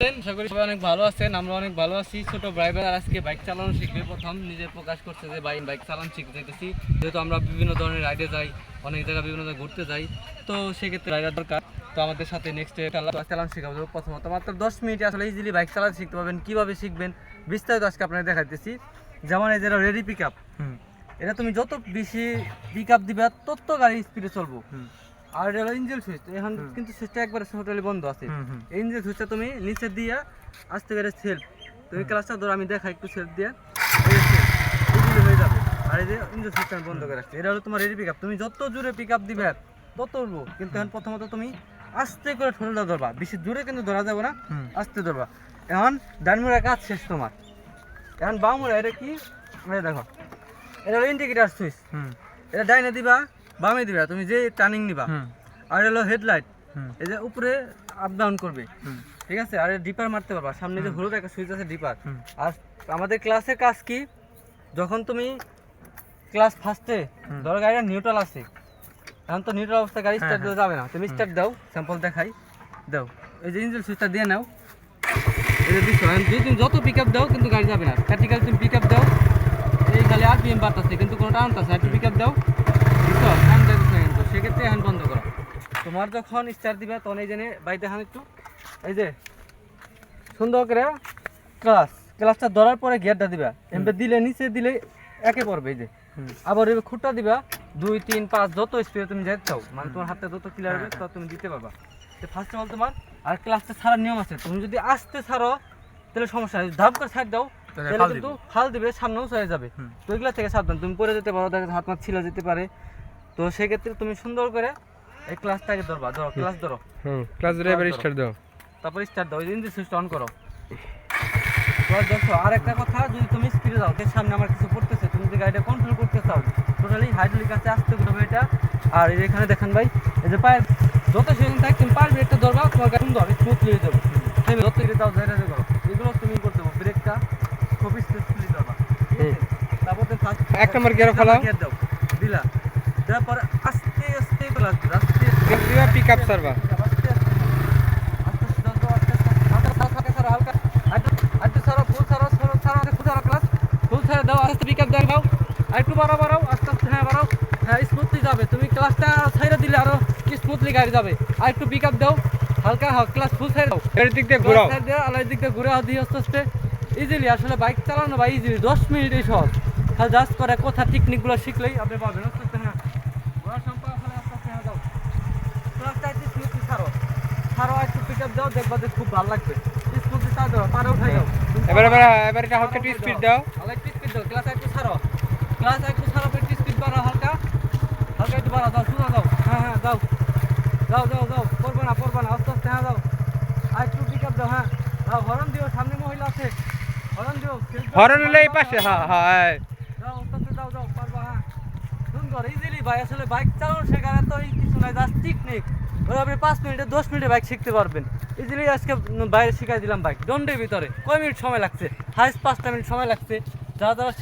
আশা করি সবাই অনেক ভালো আছেন আমরা অনেক ভালো আছি। ছোট ড্রাইভার আজকে বাইক চালানো শিখবে প্রথম। নিজে প্রকাশ করছে যে বাইক বাইক চালানো শিখতে চাইতেছি। যেহেতু আমরা বিভিন্ন ধরনের রাইডে যাই অনেক জায়গায় বিভিন্ন জায়গায় ঘুরতে যাই তো সেক্ষেত্রে রাইডার দরকার। তো আমাদের সাথে নেক্সট চালান শেখাবো। প্রথমত মাত্র দশ মিনিট আসলে ইজিলি বাইক চালাতে শিখতে পারবেন কীভাবে শিখবেন বিস্তারিত আজকে আপনাকে দেখাইতেছি। যেমন এই যেটা রেডি পিক আপ এটা তুমি যত বেশি পিক আপ দিবে তত গাড়ি স্পিডে চলবো। আর এটা হলো ইঞ্জিন সুইচ এখন কিন্তু সুইচটা একবারে টোটালি বন্ধ আছে। এই ইঞ্জিন সুইচটা তুমি নিচে দিয়ে আস্তে করে সেলফ তুমি ক্লাসটা ধরো আমি দেখা একটু সেলফ দিয়ে হয়ে যাবে। আর এই যে ইঞ্জিন সুইচটা আমি বন্ধ করে রাখছি। এটা হলো তোমার রেডি পিক আপ তুমি যত জোরে পিক আপ দিবে তত উঠবো কিন্তু এখন প্রথমত তুমি আস্তে করে ঠোলটা ধরবা। বেশি জোরে কিন্তু ধরা যাবে না আস্তে ধরবা। এখন ডানমুড়া কাজ শেষ তোমার। এখন বামুড়া এটা কি? দেখো। এটা হলো ইন্ডিকেটার সুইচ এটা ডাইনে দিবা বামে দিবা তুমি যে টার্নিং নিবা আর হলো হেডলাইট এই যে উপরে আপ ডাউন করবে ঠিক আছে? আর ডিপার মারতে পারবা সামনে যে হলুদ একটা সুইচ আছে ডিপার আর আমাদের ক্লাসের কাজ কি? যখন তুমি ক্লাস ফার্স্টে ধরো গাড়িটা নিউট্রাল আছে এখন তো নিউট্রাল অবস্থা গাড়ি স্টার্ট দেওয়া যাবে না তুমি স্টার্ট দাও স্যাম্পল দেখাই দাও। এই যে ইঞ্জিন সুইচটা দিয়ে নাও। এই যে দিচ্ছ যদি তুমি যত পিক আপ দাও কিন্তু গাড়ি যাবে না। প্র্যাকটিক্যাল তুমি পিক আপ দাও। এই খালি আর পিএম বাড়তেছে কিন্তু কোনো টাউন আছে একটু পিক আপ দাও বুঝছ টাউন যাইতেছে কিন্তু সেক্ষেত্রে হ্যান্ড বন্ধ করো। তোমার যখন স্টার্ট দিবে তখন এই জেনে বাড়িতে হ্যান্ড একটু। এই যে সুন্দর করে ক্লাস ক্লাসটা ধরার পরে গিয়ারটা দিবা। এমবে দিলে নিচে দিলে একে পড়বে এই যে। আবার এবার খুঁটটা দিবা দুই তিন পাঁচ যত স্পিডে তুমি যেতে চাও মানে তোমার হাতে যত ক্লিয়ার হবে তত তুমি দিতে পারবা। তো ফার্স্ট অফ অল তোমার আর ক্লাসটা ছাড়ার নিয়ম আছে। তুমি যদি আস্তে ছাড়ো তাহলে সমস্যা নেই। ধাপ করে ছাড় দাও তাহলে কিন্তু ফাল দিবে সামনেও চলে যাবে। তো এগুলা থেকে সাবধান। তুমি পড়ে যেতে পারো দেখা হাত মাত ছিলা যেতে পারে। তো সেক্ষেত্রে তুমি সুন্দর করে এই ক্লাসটাকে ধরবা ধরো ক্লাস ধরো। হুম ক্লাস ড্রাইভার স্টার্ট দাও। তারপর স্টার্ট দাও ইঞ্জিন সুইচটা অন করো। এবার দেখো আর একটা কথা যদি তুমি স্পিডে যাও এর সামনে আমার কিছু পড়তেছে তুমি যদি গাড়িটা কন্ট্রোল করতে চাও টোটালি হাইড্রোলিক আছে আস্তে করবে এটা। আর এখানে দেখেন ভাই এই যে পায়ের যত সেদিন থাকে তুমি পায়ের ব্রেকটা ধরবা তোমার গাড়ি সুন্দর স্মুথলি হয়ে যাবে। তুমি যত এটা দাও যেটা করো এগুলো তুমি করতে পারো ব্রেকটা খুব স্মুথলি ধরবা? তারপর ফার্স্ট এক নম্বর গিয়ার ফেলাও। দিলা। তারপর আস্তে আস্তে ক্লাস আস্তে আস্তে পিক আপ সারবা আস্তে আস্তে বাড়াও, বাড়াও, হ্যাঁ, বাড়াও। হ্যাঁ, smoothly যাবে। তুমি ক্লাসটা ছাইড়া দিলে আরও smoothly গাড়ি যাবে। up দাও। হালকা, দাও। এর দিক দিয়ে ঘোরাও ক্লাস দিক দিয়ে ঘুরে আও দিয়ে আস্তে আস্তে। Easily, আসলে বাইক চালানো বা ইজিলি দশ মিনিটই সহজ জাস্ট করে কথা টেকনিকগুলো শিখলেই আপনি পারবেন এবার এবার এবার এটা হালকা একটু স্পিড দাও। হালকা একটু স্পিড দাও ক্লাস একটু ছাড়ো। ক্লাস একটু ছাড়ো একটু স্পিড বাড়াও হালকা। হালকা একটু বাড়াও দাও শুনো দাও। হ্যাঁ হ্যাঁ দাও। দাও দাও দাও পড়বে না পড়বে না আস্তে আস্তে হ্যাঁ দাও। আর একটু পিক আপ দাও হ্যাঁ। দাও হরন দিও সামনে মহিলা আছে। হরন দিও হরণ হলে এই পাশে দাও, হ্যাঁ হ্যাঁ দাও আস্তে আস্তে দাও দাও পারবা হ্যাঁ সুন্দর ইজিলি ভাই, আসলে বাইক চালানো শেখার তো কিছু নাই জাস্ট টেকনিক ওই আপনি পাঁচ মিনিটে, দশ মিনিটে বাইক শিখতে পারবেন। ইজিলি আজকে বাইরে শিখাই দিলাম বাইক দণ্ডের ভিতরে। কয় মিনিট সময় লাগছে? হাইস্ট পাঁচটা মিনিট সময় লাগছে। যা যারা